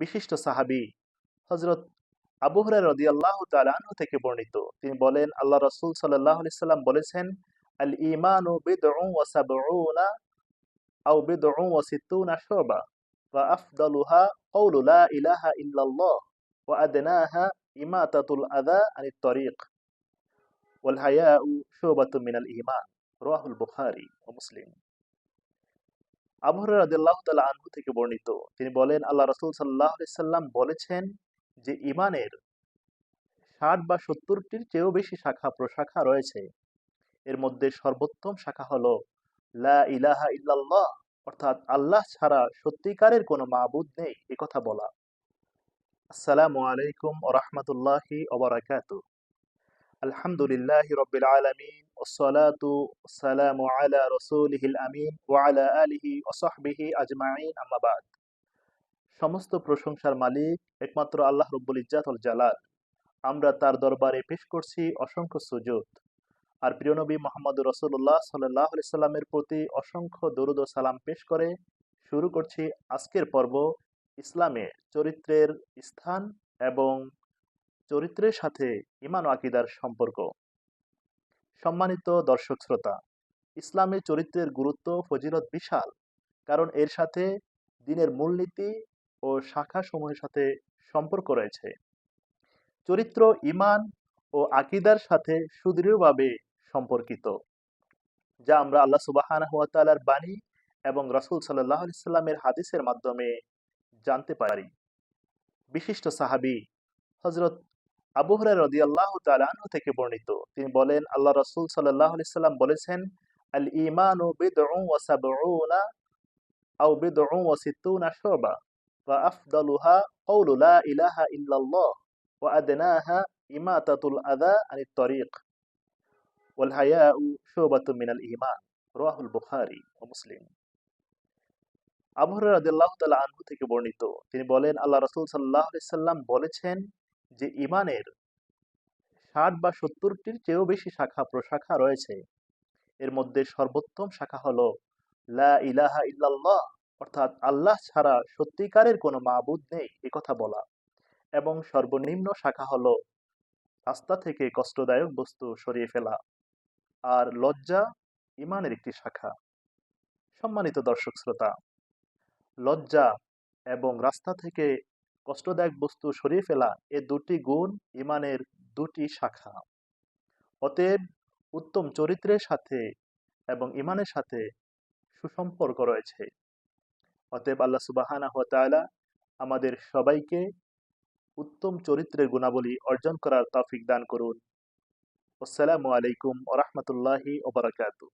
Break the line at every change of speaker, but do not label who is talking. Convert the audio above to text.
বিশিষ্ট সাহাবী হজরত আবু হুরায়রা রাদিয়াল্লাহু তাআলা থেকে বর্ণিত। তিনি বলেন আল্লাহ রাসূল সাল্লাল্লাহু সাল্লাম বলেছেন, আল ঈমানু বিদউন ওয়া সাবউনা আও বিদউন ওয়া ওয়া আফদালুহা কওলু লা ইলাহা ইল্লাল্লাহ ওয়া আদনাহা ইমাতাতুল আযা আনিত তরিক ওয়াল হায়াউ শুবাতুম মিনাল ঈমান। রাওয়াহুল বুখারী ও মুসলিম। আবু হুরায়রা রাদিয়াল্লাহু তাআলা আনহু থেকে বর্ণিত। তিনি বলেন, আল্লাহ রাসূল আলাইহি সাল্লাম বলেছেন যে, ঈমানের 60 বা 70টির চেয়েও বেশি শাখা প্রশাখা রয়েছে। এর মধ্যে সর্বোত্তম শাখা হলো লা ইলাহা ইল্লাল্লাহ, অর্থাৎ আল্লাহ ছাড়া সত্যিকারের কোনো মাবুদ নেই কথা বলা। আসসালামু আলাইকুম ওয়া রাহমাতুল্লাহি ওয়া বারাকাতুহু। আলহামদুলিল্লাহি রাব্বিল আলামিন ওয়াসসালাতু ওয়াসসালামু আলা রাসূলিহিল আমিন ওয়া আলা আলিহি ওয়া সাহবিহি আজমাইন, আম্মা বাদ। সমস্ত প্রশংসার মালিক একমাত্র আল্লাহ রব্বুল ওয়াল জালাল। আমরা তার দরবারে পেশ করছি অসংখ্য সুজুদ। আর প্রিয়নবী মোহাম্মদ রসুল্লাহ সাল্লাহ সাল্লামের প্রতি অসংখ্য দরুদ সালাম পেশ করে শুরু করছি আজকের পর্ব ইসলামে চরিত্রের স্থান এবং চরিত্রের সাথে ইমান ও আকিদার সম্পর্ক। সম্মানিত দর্শক শ্রোতা, ইসলামে চরিত্রের গুরুত্ব ফজিলত বিশাল, কারণ এর সাথে দিনের মূলনীতি ও শাখা সমূহের সাথে সম্পর্ক রয়েছে। চরিত্র ইমান ও আকিদার সাথে সুদৃঢ়ভাবে সম্পর্কিত, যা আমরা আল্লাহ সুবাহান বাণী এবং রসুল সাল্লাহ সাল্লামের হাদিসের মাধ্যমে জানতে পারি। বিশিষ্ট সাহাবি হজরত আবু হরার রদি আল্লাহ তালু থেকে বর্ণিত। তিনি বলেন, আল্লাহ রসুল সাল্লাহ সাল্লাম বলেছেন আল ইমান ও বেদনা আও বেদন ও সিত্তুনা শোবা ওয়া আফদালুহা কওলু লা ইলাহা ইল্লাল্লাহ ওয়া আদনাহা ইমাতাতুল আযা আনিত তরিক ওয়াল হায়াউ শুবাতুম মিনাল ঈমান। রাওয়াহুল বুখারী ও মুসলিম। আবু হুরায়রা আনহু থেকে বর্ণিত। তিনি বলেন, আল্লাহ রাসূল সাল্লাহ বলেছেন যে ঈমানের 60 বা 70টির চেয়েও বেশি শাখা প্রশাখা রয়েছে। এর মধ্যে সর্বোত্তম শাখা হলো লা ইলাহা ইল্লাল্লাহ, অর্থাৎ আল্লাহ ছাড়া সত্যিকারের কোনো মাবুদ নেই কথা বলা। এবং সর্বনিম্ন শাখা হলো রাস্তা থেকে কষ্টদায়ক বস্তু সরিয়ে ফেলা আর লজ্জা ইমানের একটি শাখা। সম্মানিত দর্শক শ্রোতা লজ্জা এবং রাস্তা থেকে কষ্টদায়ক বস্তু সরিয়ে ফেলা এ দুটি গুণ ইমানের দুটি শাখা। অতএব উত্তম চরিত্রের সাথে এবং ইমানের সাথে সুসম্পর্ক রয়েছে। অতএব আল্লাহ সুবাহানা হতালা আমাদের সবাইকে উত্তম চরিত্রের গুণাবলী অর্জন করার তফিক দান করুন। আসসালামু আলাইকুম ওরহমতুল্লাহি ওবরাকাতু